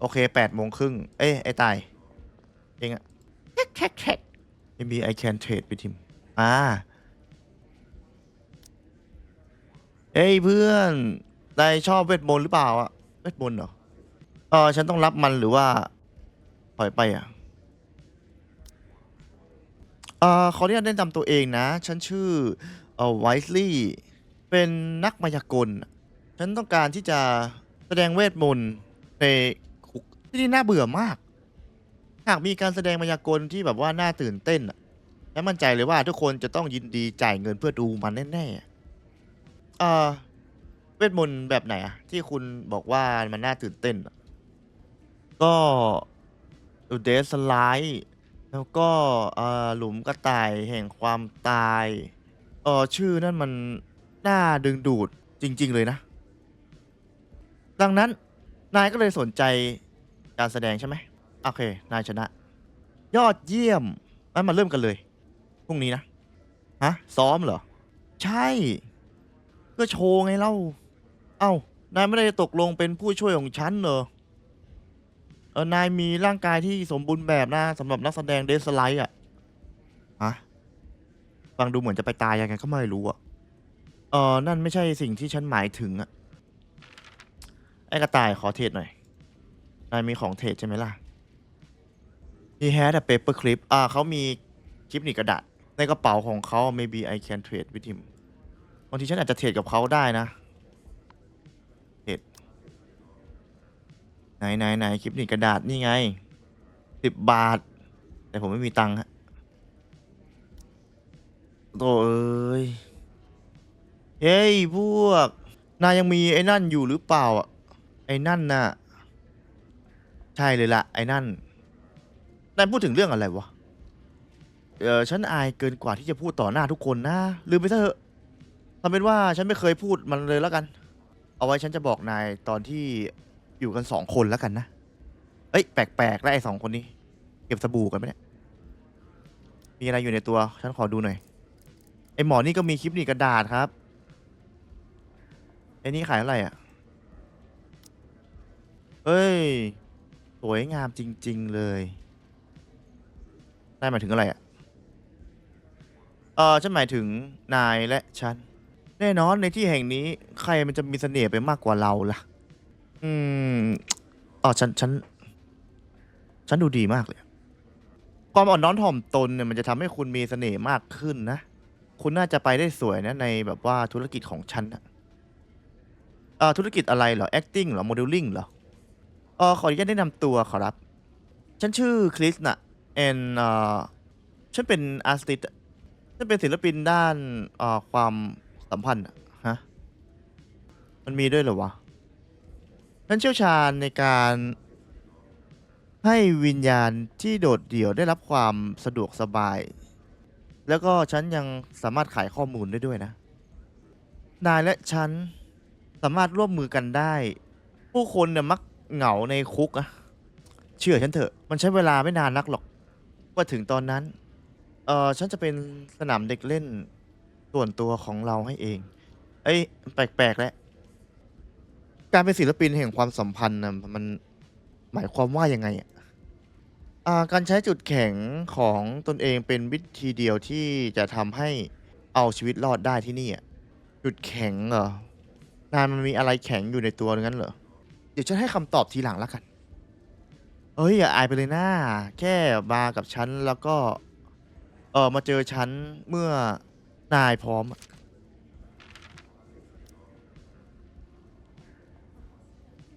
โอเคแปดโมงครึ่งเอ้ยไอ้ตายเองอะแคกแคกแคก maybe I can trade with him อ่าเอ้ยเพื่อนนายชอบเวทมนต์หรือเปล่าอะเวทมนต์เหรอเออฉันต้องรับมันหรือว่าถอยไปอะเออขออนุญาตแนะนำตัวเองนะ ฉันชื่อเออไวส์ลี่เป็นนักมายากล ฉันต้องการที่จะแสดงเวทมนต์ใน ที่นี่น่าเบื่อมาก หากมีการแสดงมายากลที่แบบว่าน่าตื่นเต้นอะและมั่นใจเลยว่าทุกคนจะต้องยินดีจ่ายเงินเพื่อดูมันแน่ๆเออเวทมนต์แบบไหนอะที่คุณบอกว่ามันน่าตื่นเต้นอะก็เดสไลด์แล้วก็เอ่อหลุมกระต่ายแห่งความตายเออชื่อนั่นมันน่าดึงดูดจริง ๆ เลยนะ ดังนั้นนายก็เลยสนใจ การแสดงใช่ไหมโอเค นายชนะ ยอดเยี่ยมงั้นมาเริ่มกันเลยพรุ่งนี้นะฮะซ้อมเหรอ ใช่ก็โชว์ไงเล่า เอ้านายไม่ได้ตกลงเป็นผู้ช่วยของฉันเหรอเออนายมีร่างกายที่สมบูรณ์แบบนะสำหรับนักแสดงเดสไลท์อะฮะฟังดูเหมือนจะไปตายยังไงก็ไม่รู้อะเออนั่นไม่ใช่สิ่งที่ฉันหมายถึงอะไอ้กระต่ายขอเทรดหน่อย นายมีของเทรดใช่ไหมล่ะ He had a paper clip อ่าเขามีคลิปหนีบกระดาษ ในกระเป๋าของเขา maybe I can trade with him บางทีฉันอาจจะเทรดกับเขาได้นะเทรดไหนไหนไหนคลิปหนีบกระดาษนี่ไงสิบบาท แต่ผมไม่มีตังค์ฮะโตเอ้ย เฮ้ย พวก นายยังมีไอ้นั่นอยู่หรือเปล่าอะ ไอ้นั่นน่ะ ช่เลยละไอ้นั่นนายพูดถึงเรื่องอะไรวะ เออฉันอายเกินกว่าที่จะพูดต่อหน้าทุกคนนะ ลืมไปเถอะทำเป็นว่าฉันไม่เคยพูดมันเลยแล้วกัน เอาไว้ฉันจะบอกนายตอนที่อยู่กันสองคนแล้วกันนะ เอ้ยแปลกๆแล้วไอ้สองคนนี้ เก็บสบู่กันไหมเนี่ย มีอะไรอยู่ในตัว ฉันขอดูหน่อย ไอ้หมอนี่ก็มีคลิปหนีบกระดาษครับ ไอ้นี่ขายเท่าไหร่อะ เฮ้ย สวยงามจริง ๆ เลย นายหมายถึงอะไรอะ เออฉันหมายถึงนายและฉัน แน่นอนในที่แห่งนี้ใครมันจะมีเสน่ห์ไปมากกว่าเราล่ะ อืมอ๋อฉัน ฉัน ฉันดูดีมากเลย ความอ่อนน้อมถ่อมตนเนี่ยมันจะทำให้คุณมีเสน่ห์มากขึ้นนะ คุณน่าจะไปได้สวยนะในแบบว่าธุรกิจของฉันอะเอ่อธุรกิจอะไรเหรอ acting เหรอ modeling เหรอ เออขออนุญาตแนะนำตัวขอรับ ฉันชื่อคริสนะ and เออฉันเป็นอาร์ติสฉันเป็นศิลปินด้านเอ่อความสัมพันธ์อะฮะ มันมีด้วยเหรอวะ ฉันเชี่ยวชาญในการให้วิญญาณที่โดดเดี่ยวได้รับความสะดวกสบาย แล้วก็ฉันยังสามารถขายข้อมูลได้ด้วยนะ นายและฉันสามารถร่วมมือกันได้ ผู้คนเนี่ยมัก เหงาในคุกอะเชื่อฉันเถอะ มันใช้เวลาไม่นานนักหรอก ว่าถึงตอนนั้น เออฉันจะเป็นสนามเด็กเล่นส่วนตัวของเราให้เอง เอ้ย แปลกๆแล้วการเป็นศิลปินแห่งความสัมพันธ์นะมันหมายความว่ายังไงอะอ่าการใช้จุดแข็งของตนเองเป็นวิธีเดียวที่จะทำให้เอาชีวิตรอดได้ที่นี่อะจุดแข็งเหรอนายมันมีอะไรแข็งอยู่ในตัวงั้นเหรอ ดี๋ยวฉันให้คำตอบทีหลังแล้วกัน เอ้ยอย่าอายไปเลยนะแค่มากับฉันแล้วก็ เออมาเจอฉันเมื่อนายพร้อม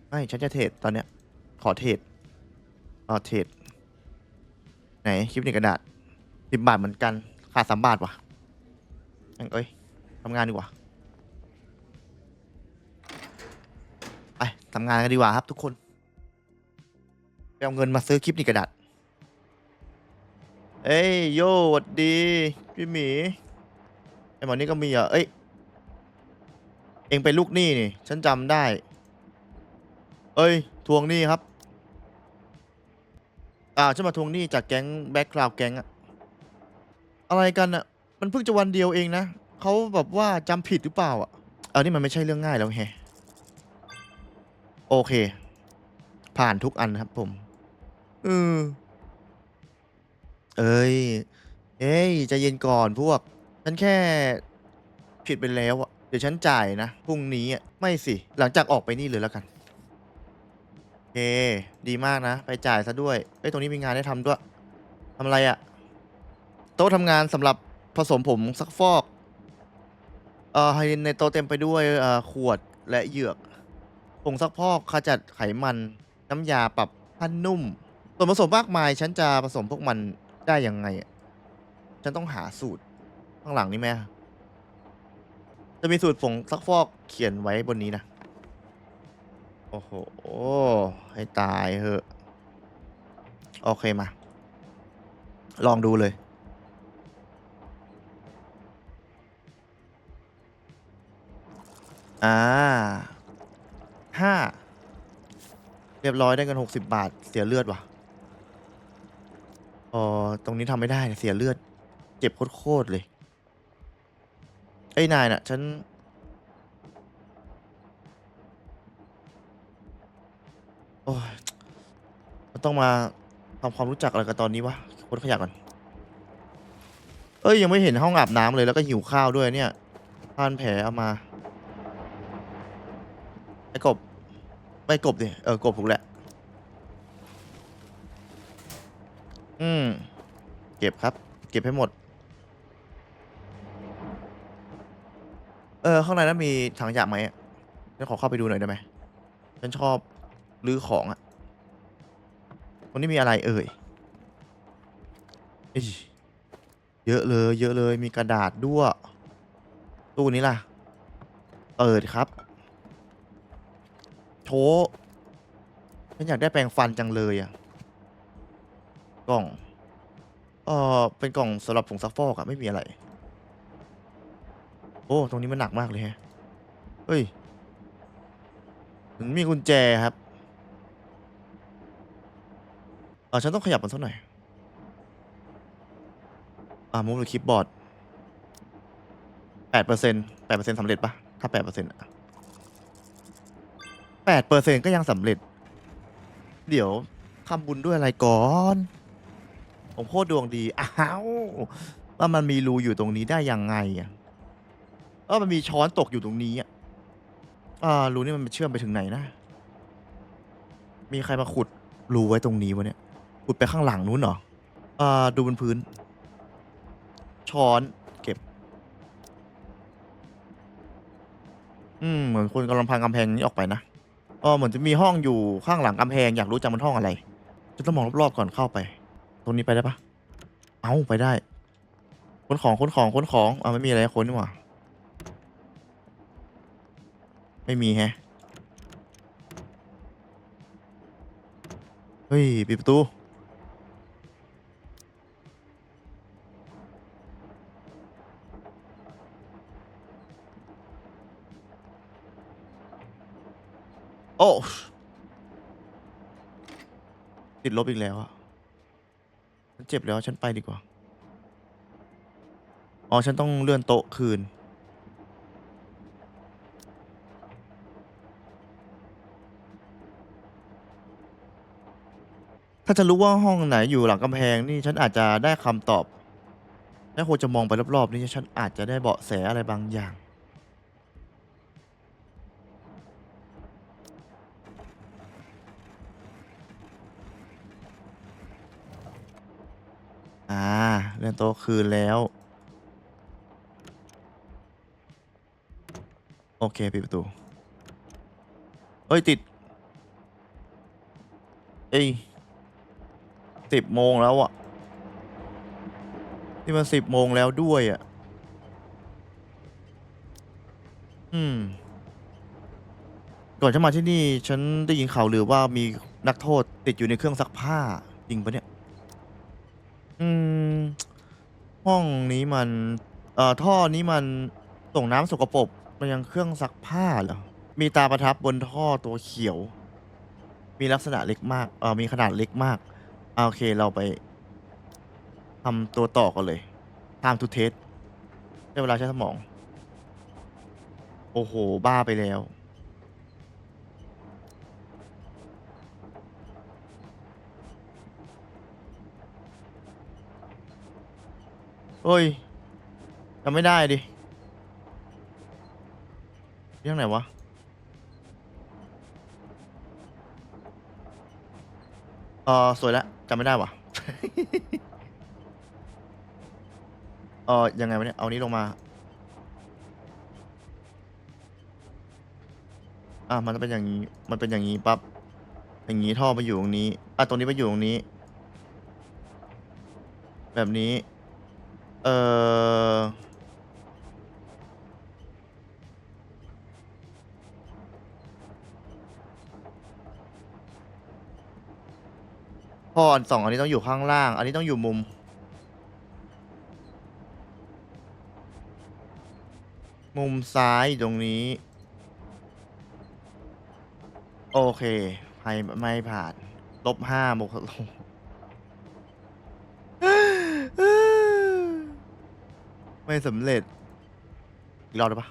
ไม่ ฉันจะเทรดตอนเนี้ย ขอเทรดเออเทรดไหน คลิปนี้กระดาษสิบบาทเหมือนกัน ขาดสามบาทว่ะแม่งเอ้ยทำงานดีกว่า ไป ทำงานกันดีกว่าครับทุกคนไปเอาเงินมาซื้อคลิปนี้กระดาษเอ้ยโยหวัดดี พี่หมีไอหมอนี่ก็มีเหรอเอ้ยเองเป็นลูกหนี้นี่ ฉันจำได้ เอ้ย ทวงหนี้ครับอ่าฉันมาทวงหนี้จากแก๊งแบ็คคลาวแก๊งอะอะไรกันอะมันเพิ่งจะวันเดียวเองนะเขาแบบว่าจำผิดหรือเปล่าอะเออนี่มันไม่ใช่เรื่องง่ายแล้วแฮะ โอเค ผ่านทุกอันครับผมเออเอ้ย เอ้ยใจะเย็นก่อนพวก ฉันแค่ผิดไปแล้วอะเดี๋ยวฉันจ่ายนะพรุ่งนี้อะไม่สิ หลังจากออกไปนี่เลยแล้วกัน โอเค ดีมากนะ ไปจ่ายซะด้วยเอ้ย ตรงนี้มีงานให้ทำด้วยทำอะไรอะโต๊ะทำงานสำหรับผสมผมซักฟอก เอ่อให้ในโต๊ะเต็มไปด้วยเอ่อขวดและเหยือก ผงซักพอกขจัดไขมัน น้ำยาปรับผ้านุ่ม ส่วนผสมมากมาย ฉันจะผสมพวกมันได้ยังไงอะฉันต้องหาสูตร ข้างหลังนี่ไหมอะจะมีสูตรผงซักฟอกเขียนไว้บนนี้นะ โอ้โห ให้ตายเหอะ โอเคมา ลองดูเลย อ่า ห้าเรียบร้อยได้เงินหกสิบาท เสียเลือดว่ะอ๋อตรงนี้ทำไม่ได้เสียเลือด เจ็บโคตรเลยไอ้นายน่ะ ฉัน โอ้ยมันต้องมาทำความรู้จักอะไรกันตอนนี้วะคนขยะก่อน เอ้ย ยังไม่เห็นห้องอาบน้ำเลยแล้วก็หิวข้าวด้วยเนี่ยพานแผลเอามา ไอ้กบ ไม่กบดิเออกบถูกแหละ อืม เก็บครับ เก็บให้หมด เออ ข้างในนั้นมีถังขยะไหมอะฉันขอเข้าไปดูหน่อยได้ไหมฉันชอบรื้อของอะตรงนี้มีอะไรเอ่ยเยอะเลย เยอะเลยมีกระดาษด้วยตู้นี้ล่ะ เปิดครับ ฉันอยากได้แปรงฟันจังเลยอะกล่องเออเป็นกล่องสำหรับผงซักฟอกอะไม่มีอะไร โอ้ ตรงนี้มันหนักมากเลยแฮะ เฮ้ยมันมีกุญแจครับเออฉันต้องขยับมันสักหน่อย อ่ามูฟหรือคลิปบอร์ดแปดเปอร์เซ็นต์แปดเปอร์เซ็นต์สำเร็จปะถ้าแปดเปอร์เซ็นต์ แปดเปอร์เซ็นต์ก็ยังสำเร็จ เดี๋ยวทำบุญด้วยอะไรก่อน ผมโคตรดวงดี อ้าวว่ามันมีรูอยู่ตรงนี้ได้ยังไงอะเออมันมีช้อนตกอยู่ตรงนี้อะอ่ารูนี่มันเชื่อมไปถึงไหนนะ มีใครมาขุดรูไว้ตรงนี้วะเนี่ย ขุดไปข้างหลังนู้นเหรออ่าดูบนพื้น ช้อนเก็บ อืม เหมือนคนกำลังพังกำแพงนี้ออกไปนะ อ๋อเหมือนจะมีห้องอยู่ข้างหลังกำแพงอยากรู้จังมันห้องอะไร จะต้องมองรอบๆก่อนเข้าไป ตรงนี้ไปได้ปะเอ้าไปได้ค้นของค้นของค้นของอ่าไม่มีอะไรให้ค้นนี่หว่าไม่มีแฮะ เฮ้ยปิดประตู อ้ติดลบอีกแล้วอะฉันเจ็บแล้วฉันไปดีกว่า อ๋อ ฉันต้องเลื่อนโต๊ะคืน ถ้าจะรู้ว่าห้องไหนอยู่หลังกำแพงนี่ฉันอาจจะได้คำตอบและคจะมองไปรอบๆนี่ฉันอาจจะได้เบาะแสอะไรบางอย่าง อ่าเลื่อนโต๊ะคืนแล้ว โอเคปิดประตู เอ้ย ติด เอ้ยสิบโมงแล้วอะนี่มันสิบโมงแล้วด้วยอะอืม ก่อนจะมาที่นี่ ฉันได้ยินข่าวลือว่ามีนักโทษติดอยู่ในเครื่องซักผ้า จริงปะเนี่ย อืม ห้องนี้มัน เอ่อ ท่อนี้มันส่งน้ำสกปรกมายังเครื่องซักผ้าเหรอ มีตาประทับบนท่อตัวเขียว มีลักษณะเล็กมาก เอ่อ มีขนาดเล็กมากอ่าโอเค เราไปทำตัวต่อกันเลย time to test ได้เวลาใช้สมอง โอ้โห บ้าไปแล้ว โอ้ยจำไม่ได้ดิเรื่องไหนวะ เออสวยแล้วจำไม่ได้วะเออยังไงวะเนี่ย เอานี้ลงมา อะ มันเป็นอย่างนี้ มันเป็นอย่างนี้ปั๊บ อย่างนี้ท่อไปอยู่ตรงนี้ อะ ตรงนี้ไปอยู่ตรงนี้ แบบนี้ เออท่ออันสองอันนี้ต้องอยู่ข้างล่าง อันนี้ต้องอยู่มุม มุมซ้ายตรงนี้ โอเคไม่ไม่ผ่าน ลบห้าบวกลบ ไม่สำเร็จ อีกรอบได้ปะ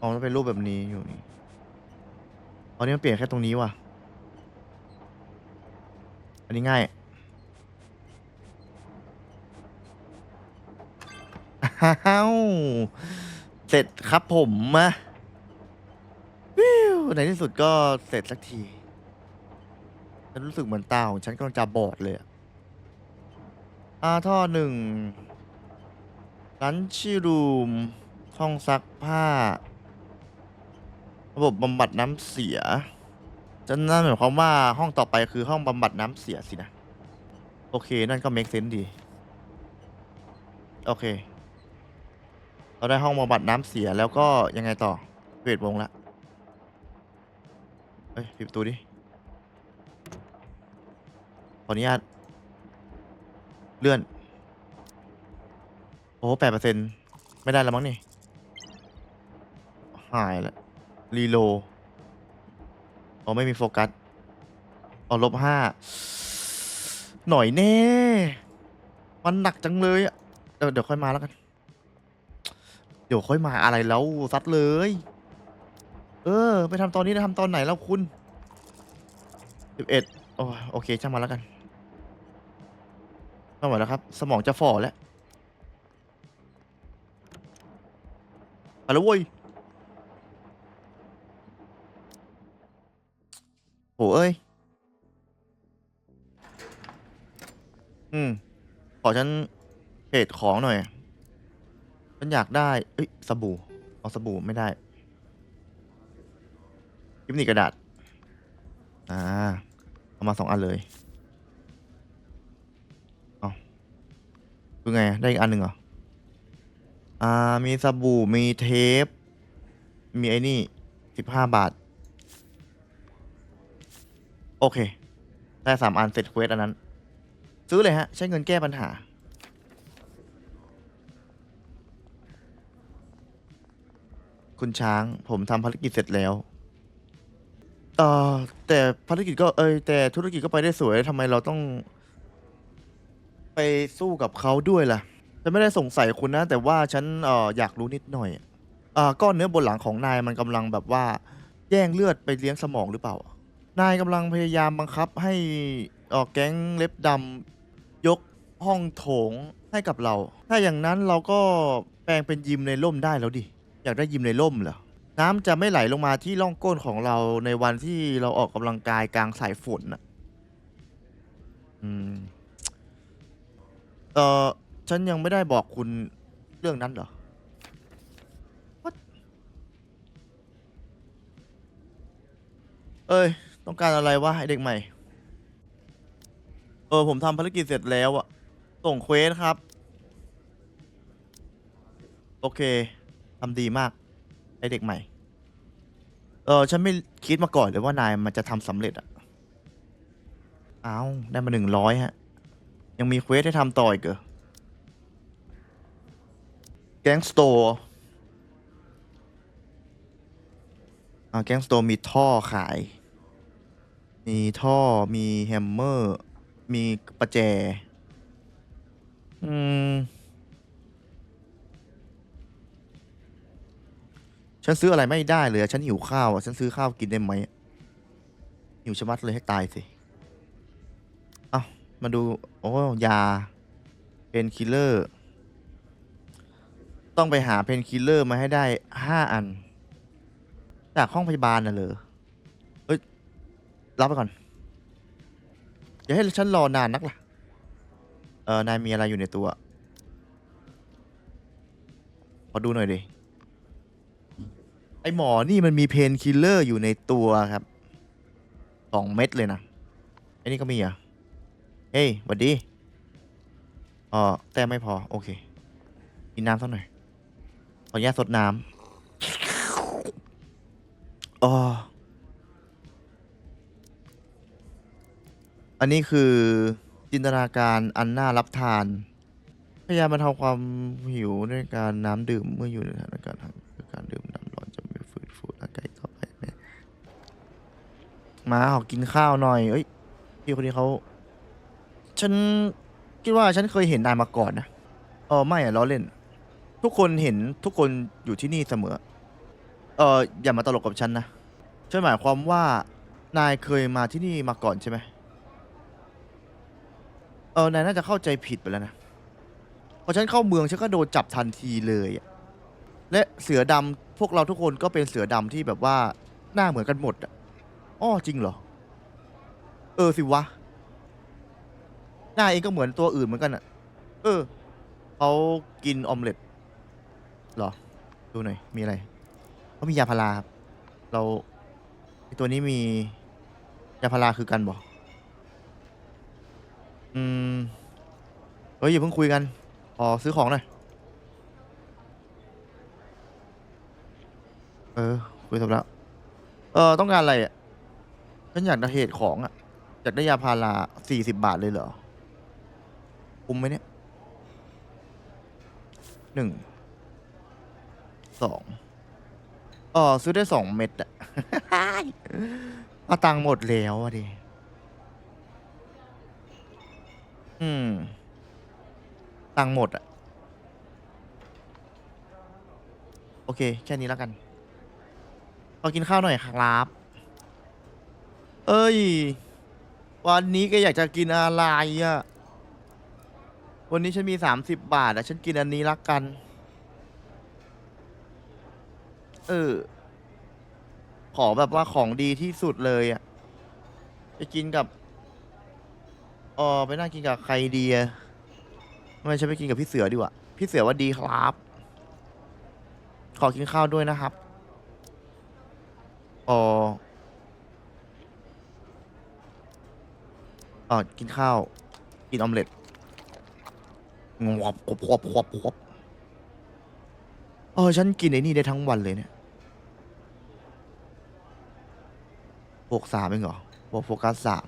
อ๋อมันเป็นรูปแบบนี้อยู่นี่อ๋อนี่มันเปลี่ยนแค่ตรงนี้ว่ะ อันนี้ง่าย อ้าว เสร็จครับผมมาวิวในที่สุดก็เสร็จสักที ฉันรู้สึกเหมือนตาของฉันกำลังจะบอดเลยอะอาท่อหนึ่ง ลันชิรูม ห้องซักผ้า ระบบบำบัดน้ำเสียจะนั่นหมายความว่าห้องต่อไปคือห้องบำบัดน้ำเสียสินะ โอเค นั่นก็ make sense ดี โอเค เราได้ห้องบำบัดน้ำเสียแล้วก็ยังไงต่อเวทวงละเฮ้ยปิดประตูดิ ขออนุญาต เลื่อน อ้แปดเปอร์เซ็นไม่ได้แล้วมั้งนี่ หายแล้วรีโลอ๋อไม่มีโฟกัสอ๋อลบห้าหน่อยแน่ มันหนักจังเลยอะเดี๋ยวเดี๋ยวค่อยมาแล้วกัน เดี๋ยวค่อยมาอะไรแล้วซัดเลย เออ ไปทำตอนนี้นะทำตอนไหนแล้วคุณสิบเอ็ดโอ้โอเคช่างมาแล้วกันไม่ไหวแล้วครับ สมองจะฝ่อแล้ว ไปแล้วเว้ยโหเอ้ย อืม ขอฉันเพจของหน่อย ฉันอยากได้ เอ้ย สบู่ เอาสบู่ไม่ได้กิมนี่กระดาษ อ่า เอามาสองอันเลย เอาคือไง ได้อีกอันหนึ่งเหรอ อ่า มีสบู่ มีเทป มีไอ้นี่สิบห้าบาท โอเค ได้สามอันเสร็จเควสอันนั้น ซื้อเลยฮะ ใช้เงินแก้ปัญหา คุณช้าง ผมทำภารกิจเสร็จแล้วเออแต่ภารกิจก็เอยแต่ธุรกิจก็ไปได้สวยทำไมเราต้อง ไปสู้กับเขาด้วยล่ะ ฉันไม่ได้สงสัยคุณนะ แต่ว่าฉันเอ่ออยากรู้นิดหน่อยอ่าก้อนเนื้อบนหลังของนายมันกำลังแบบว่า แย่งเลือดไปเลี้ยงสมองหรือเปล่า นายกำลังพยายามบังคับให้เออแก๊งเล็บดำยกห้องโถงให้กับเรา ถ้าอย่างนั้นเราก็แปลงเป็นยิมในร่มได้แล้วดิ อยากได้ยิมในร่มเหรอ น้ำจะไม่ไหลลงมาที่ร่องก้นของเราในวันที่เราออกกำลังกายกลางสายฝนน่ะ อืม เออ ฉันยังไม่ได้บอกคุณเรื่องนั้นเหรอ What? เอ้ย ต้องการอะไรวะไอเด็กใหม่ เออ ผมทำภารกิจเสร็จแล้วอะส่งเควสครับ โอเคทำดีมาก ไอเด็กใหม่ เออ ฉันไม่คิดมาก่อนเลยว่านายมันจะทำสำเร็จอะเอาได้มาหนึ่งร้อยฮะ ยังมีเควสให้ทำต่ออีกเหรอ แก๊งสโตร์อ่าแก๊งสโตร์มีท่อขาย มีท่อมีแฮมเมอร์ มีประแจ อืม ฉันซื้ออะไรไม่ได้เลยอะฉันหิวข้าวอะ ฉันซื้อข้าวกินได้ไหมหิวชะมัดเลยให้ตายสิ เอามาดู โอ้ยาเป็นคิลเลอร์ ต้องไปหาเพนคิลเลอร์มาให้ได้ห้าอัน จากห้องพยาบาลน่ะเหรอเอ้ย รับไปก่อน อย่าให้ฉันรอนานนักล่ะ เออนายมีอะไรอยู่ในตัว ขอดูหน่อยดิ ไอหมอนี่มันมีเพนคิลเลอร์อยู่ในตัวครับ สองเม็ดเลยนะ ไอนี่ก็มีเหรอะเฮ้ยหวัดดีอ๋อแต่ไม่พอ โอเค กินน้ำสักหน่อย ออนุญาตสดน้ำอ๋ออันนี้คือจินตนาการอันน่ารับทาน พยายามบรรเทาความหิวด้วยการน้ำดื่มเมื่ออยู่ในสถานการณ์ทางการดื่มน้ำร้อนจะไม่ฝืดฟูร่างกายต่อไปแม่มาขอกินข้าวหน่อย เอ้ยพี่คนนี้เขาฉันคิดว่าฉันเคยเห็นนายมาก่อนนะเออไม่อะล้อเล่น ทุกคนเห็นทุกคนอยู่ที่นี่เสมอ เอออย่ามาตลกกับฉันนะฉันหมายความว่านายเคยมาที่นี่มาก่อนใช่ไหมเออนายน่าจะเข้าใจผิดไปแล้วนะพอฉันเข้าเมืองฉันก็โดนจับทันทีเลยอะและเสือดำพวกเราทุกคนก็เป็นเสือดำที่แบบว่าหน้าเหมือนกันหมดอะอ้อจริงเหรอ เออสิวะ หน้าเองก็เหมือนตัวอื่นเหมือนกันอะเออเขากินออมเล็ต หรอ ดูหน่อย มีอะไรเขามียาพาราครับ เราไอตัวนี้มียาพาราคือกันบอกอืม เฮ้ยอย่าเพิ่งคุยกัน ขอซื้อของหน่อย เออ คุยจบแล้ว เออ ต้องการอะไรอะ ฉันอยากได้เหตุของอะ อยากได้ยาพาราสี่สิบบาทเลยเหรอ คุ้มไหมเนี่ยหนึ่ง สองอ๋อซื้อได้สองเม็ดอะเอาตังค์หมดแล้วอะดิ อืม ตังค์หมดอะโอเค แค่นี้แล้วกันขอกินข้าวหน่อยครับ เอ้ย วันนี้แกอยากจะกินอะไรอะวันนี้ฉันมีสามสิบบาทอะฉันกินอันนี้ละกัน เออ ขอแบบว่าของดีที่สุดเลยอะไปกินกับเออไปนั่งกินกับใครดีอะไม่ฉันไปกินกับพี่เสือดีกว่าพี่เสือว่าดีครับ ขอกินข้าวด้วยนะครับอ๋ออ๋อกินข้าว กินออมเล็ตงวบควบควบควบควบเออฉันกินไอ้นี่ได้ทั้งวันเลยเนี่ย โฟกสามเองเหรอโฟโฟกัสสาม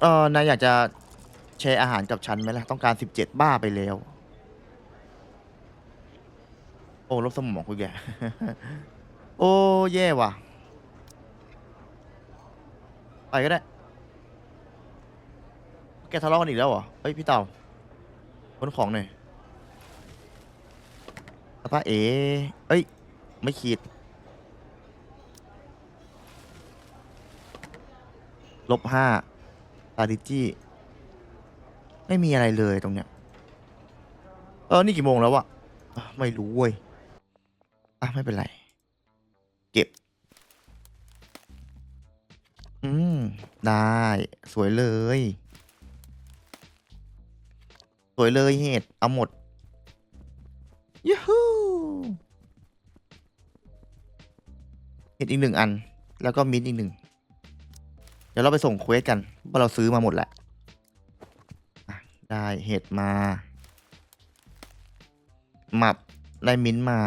เออนายอยากจะแชร์อาหารกับฉันไหมล่ะ ต้องการสิบเจ็ดบ้าไปแล้ว โอ้ลบสมองคุยแก โอ้ แย่ว่ะ ไปก็ได้ แกทะเลาะกันอีกแล้วเหรอ เฮ้ย พี่เต่าขนของหน่อยป้าเอ๋เอ้ย ไม่ขีด ลบห้าตาดิจี้ไม่มีอะไรเลยตรงเนี้ย เออ นี่กี่โมงแล้ววะอะไม่รู้เว้ย อะ ไม่เป็นไร เก็บ อืม ได้ สวยเลย สวยเลยเห็ดเอาหมดยูฮูเห็ดอีกหนึ่งอัน แล้วก็มิ้นท์อีกหนึ่ง เดี๋ยวเราไปส่งเควสกันเพราะเราซื้อมาหมดแหละได้เห็ดมาหมับได้มิ้นมา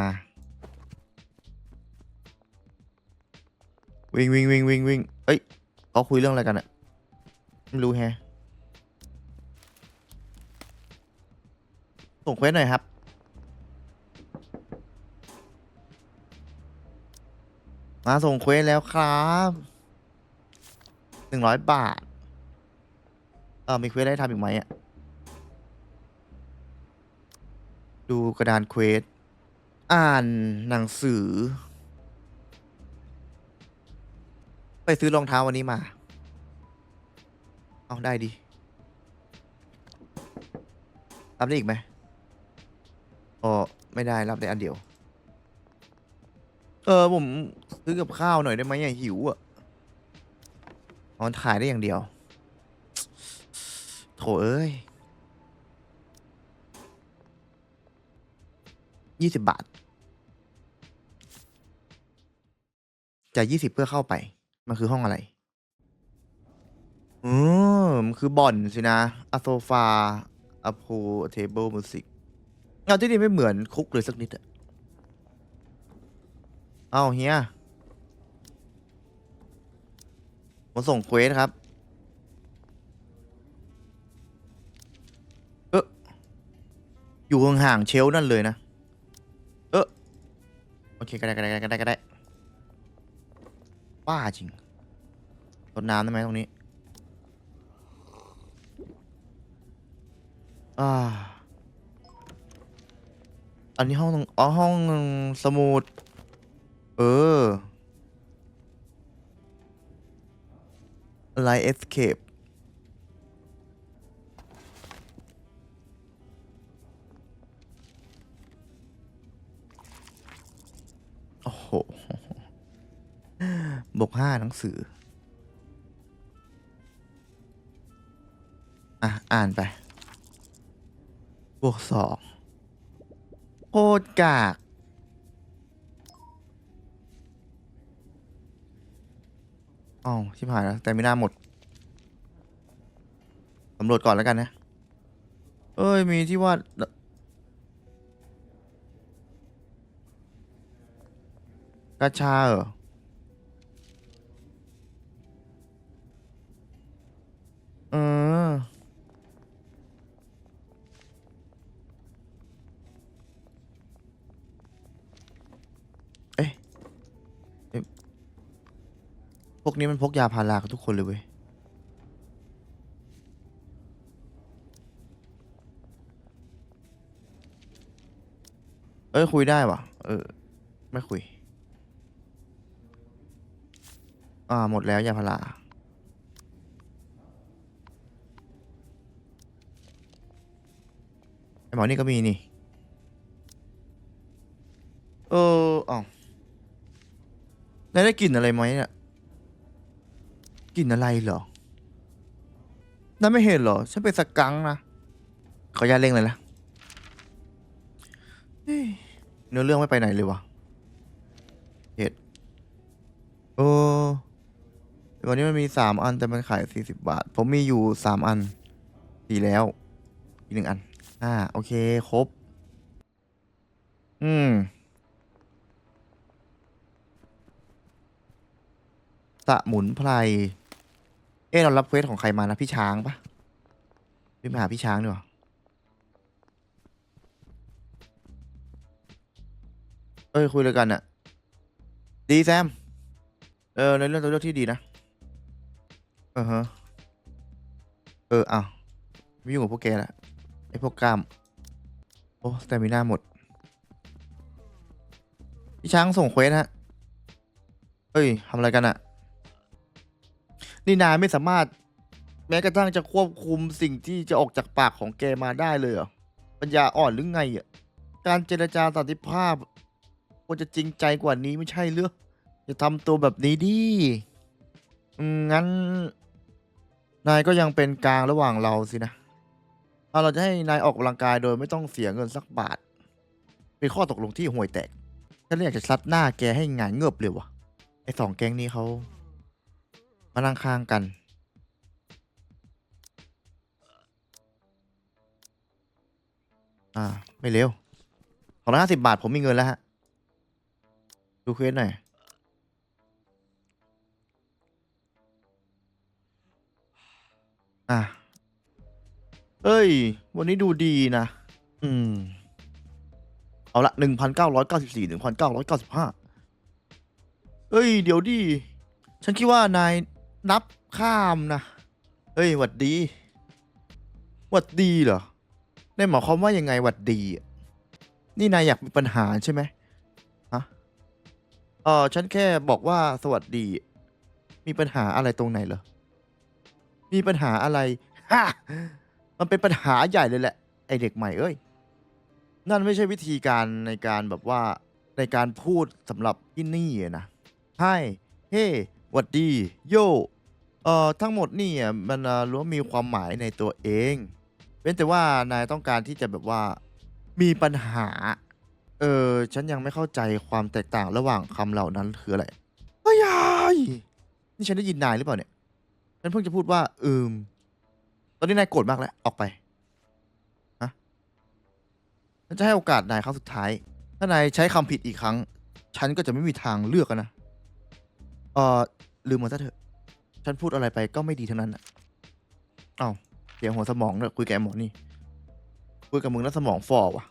วิ่งวิ่งวิ่งวิ่งวิ่งเอ้ยเขาคุยเรื่องอะไรกันอะไม่รู้แฮะส่งเควสหน่อยครับ มาส่งเควสแล้วครับ นึ่งร้อยบาท เออมีเควสได้ทำอีกไหมอะดูกระดานเควส อ่านหนังสือ ไปซื้อรองเท้าวันนี้มา เอาได้ดิรับได้อีกไหมอ๋อไม่ได้รับได้อันเดียว เออ ผมซื้อกับข้าวหน่อยได้ไหมอย่าหิวอะ อ๋อถ่ายได้อย่างเดียว โถเอ้ยยี่สิบบาทจ่ายยี่สิบเพื่อเข้าไป มันคือห้องอะไร อืมมันคือบ่อนสินะอะโซฟาอะโพเทเบิลมิวสิกเอาที่นี่ไม่เหมือนคุกเลยสักนิดอะเอาเฮีย มส่งเควสครับ เอออยู่ห่างๆเชลนั่นเลยนะ เออโอเคก็ได้ก็ได้ก็ได้ก็ได้บ้าจริงรดน้ำได้ไหมตรงนี้อ่าอันนี้ห้องตรงอ๋อ ห้องสมุด เออ ไลท์เอสเคปโอ้โห บวกห้าหนังสือ อะ อ่านไป บวกสองโคตรกาก อ้าวชิบหายแล้วแต่ไม่น่าหมดสำรวจก่อนแล้วกันนะ เอ้ย มีที่ว่าดกาชาเหรอ พวกนี้มันพกยาพารากันทุกคนเลยเว้ย เอ้ย คุยได้ว่ะ เออ ไม่คุย อ่า หมดแล้วยาพาราไอหมอนี่ก็มีนี่ เอออ๋อนายได้กลิ่นอะไรไหมเนี่ย กลิ่นอะไรเหรอนายไม่เห็นเหรอ ฉันเป็นสกังค์นะขออนุญาตเร่งเลยนะเนื้อเรื่องไม่ไปไหนเลยวะเหตุเออวันนี้มันมีสามอันแต่มันขายสี่สิบบาท ผมมีอยู่สามอันดีแล้ว อีกหนึ่งอัน อ่า โอเค ครบ อืมสมุนไพร อ๊ะเรารับเควสของใครมานะพี่ช้างปะพี่มาหาพี่ช้างดีกว่าเอ้ยคุยเลยกันอะดีแซม เออในเรื่องตัวเลือกที่ดีนะเออฮะเอออ้าวไม่ยุ่งกับพวกแกละไอพวกกล้าม โอ้แต่มีหน้าหมด พี่ช้างส่งเควสฮะเอ้ยทำอะไรกันอะ นี่นายไม่สามารถ แม้กระทั่งจะควบคุมสิ่งที่จะออกจากปากของแกมาได้เลยเหรอปัญญาอ่อนหรือไงอะการเจรจาสันติภาพควรจะจริงใจกว่านี้ไม่ใช่เหรืออย่าทำตัวแบบนี้ดิอืมงั้น นายก็ยังเป็นกลางระหว่างเราสินะถ้าเราจะให้นายออกกำลังกายโดยไม่ต้องเสียเงินสักบาท เป็นข้อตกลงที่ห่วยแตกฉันเลยอยากจะซัดหน้าแกให้หงายเงือบเลยวะไอสองแก๊งนี้เขา มานั่งข้างกัน อ่า ไม่เร็วสองร้อยห้าสิบบาท ผมมีเงินแล้วฮะ ดูเควสหน่อย อะเอ้ย วันนี้ดูดีนะ อืม เอาละหนึ่งพันเก้าร้อยเก้าสิบสี่หนึ่งพันเก้าร้อยเก้าสิบห้าเอ้ย เดี๋ยวดิ ฉันคิดว่านาย นับข้ามนะ เฮ้ยหวัดดี หวัดดีเหรอ ได้หมายความว่ายังไงหวัดดีอะนี่นายอยากมีปัญหาใช่ไหมฮะเออฉันแค่บอกว่าสวัสดี มีปัญหาอะไรตรงไหนเหรอ มีปัญหาอะไรฮะมันเป็นปัญหาใหญ่เลยแหละ ไอเด็กใหม่เอ้ย นั่นไม่ใช่วิธีการในการแบบว่าในการพูดสำหรับที่นี่นะใช่เฮ้หวัดดี โย เอ่อทั้งหมดนี่อะมันอะล้วนมีความหมายในตัวเองเว้นแต่ว่านายต้องการที่จะแบบว่ามีปัญหา เออฉันยังไม่เข้าใจความแตกต่างระหว่างคำเหล่านั้นคืออะไรเฮ้ยยายนี่ฉันได้ยินนายหรือเปล่าเนี่ยฉันเพิ่งจะพูดว่าอืม ตอนนี้นายโกรธมากแล้ว ออกไปฮะฉันจะให้โอกาสนายครั้งสุดท้าย ถ้านายใช้คำผิดอีกครั้ง ฉันก็จะไม่มีทางเลือกนะเออลืมมันซะเถอะ ฉันพูดอะไรไปก็ไม่ดีทั้งนั้นอะเอ้าเสียหัวสมองเลยคุยกับไอ้หมอนี่ คุยกับมึงแล้วสมองฟอว่ะ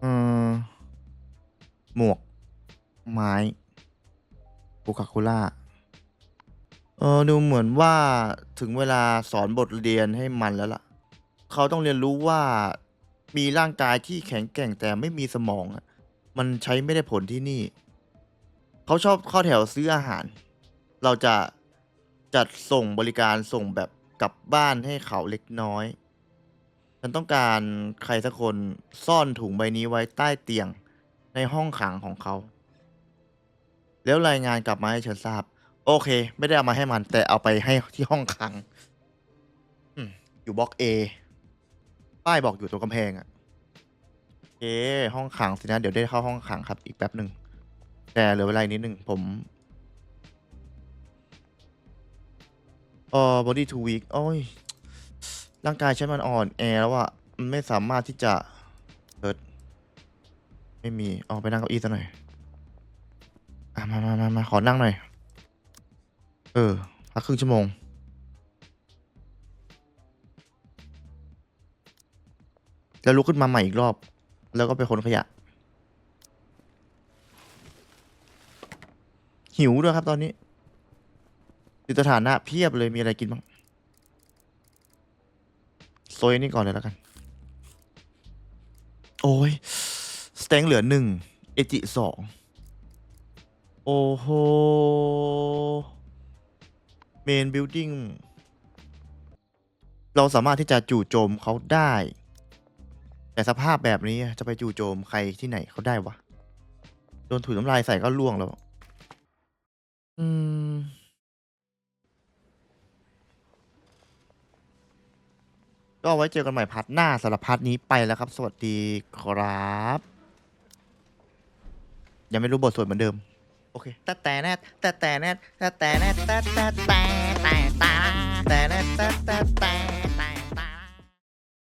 เออหมวก ไม้โคคาโคล่า เออดูเหมือนว่าถึงเวลาสอนบทเรียนให้มันแล้วล่ะ เขาต้องเรียนรู้ว่ามีร่างกายที่แข็งแกร่งแต่ไม่มีสมองอะมันใช้ไม่ได้ผลที่นี่ เขาชอบเข้าแถวซื้ออาหาร เราจะจัดส่งบริการส่งแบบกลับบ้านให้เขาเล็กน้อย ฉันต้องการใครสักคนซ่อนถุงใบนี้ไว้ใต้เตียงในห้องขังของเขา แล้วรายงานกลับมาให้ฉันทราบ โอเค ไม่ได้เอามาให้มัน แต่เอาไปให้ที่ห้องขังออยู่บล็อกเอป้ายบอกอยู่ตรงกำแพงอะโอเคห้องขังสินะ เดี๋ยวได้เข้าห้องขังครับอีกแป๊บหนึ่งแต่เหลือเวลานิดหนึ่งผม เอ่อ body too weak โอ้ย ร่างกายฉันมันอ่อนแอแล้วอะมันไม่สามารถที่จะเปิดไม่มีเอาไปนั่งเก้าอี้ซะหน่อยอะมามามามาขอนั่งหน่อย เออพักครึ่งชั่วโมง แล้วลุกขึ้นมาใหม่อีกรอบ แล้วก็ไปคนขยะ หิวด้วยครับตอนนี้ อยู่สถานะเพียบเลยมีอะไรกินบ้างโซยนี่ก่อนเลยแล้วกัน โอ้ยสเต็งเหลือหนึ่งเอจิสองโอ้โหเมนบิลดิ้งเราสามารถที่จะจู่โจมเขาได้ แต่สภาพแบบนี้จะไปจู่โจมใครที่ไหนเขาได้วะ โดนถุยน้ำลายใส่ก็ล่วงแล้ว อืม ก็ไว้เจอกันใหม่พาร์ทหน้าสำหรับพาร์ทนี้ไปแล้วครับ สวัสดีครับ ยังไม่รู้บทสวดเหมือนเดิม โอเคแต่แต่แน่แต่แต่แน่แต่แต่แน่แต่แต่แต่แต่แต่แต่แน่แต่แต่แต่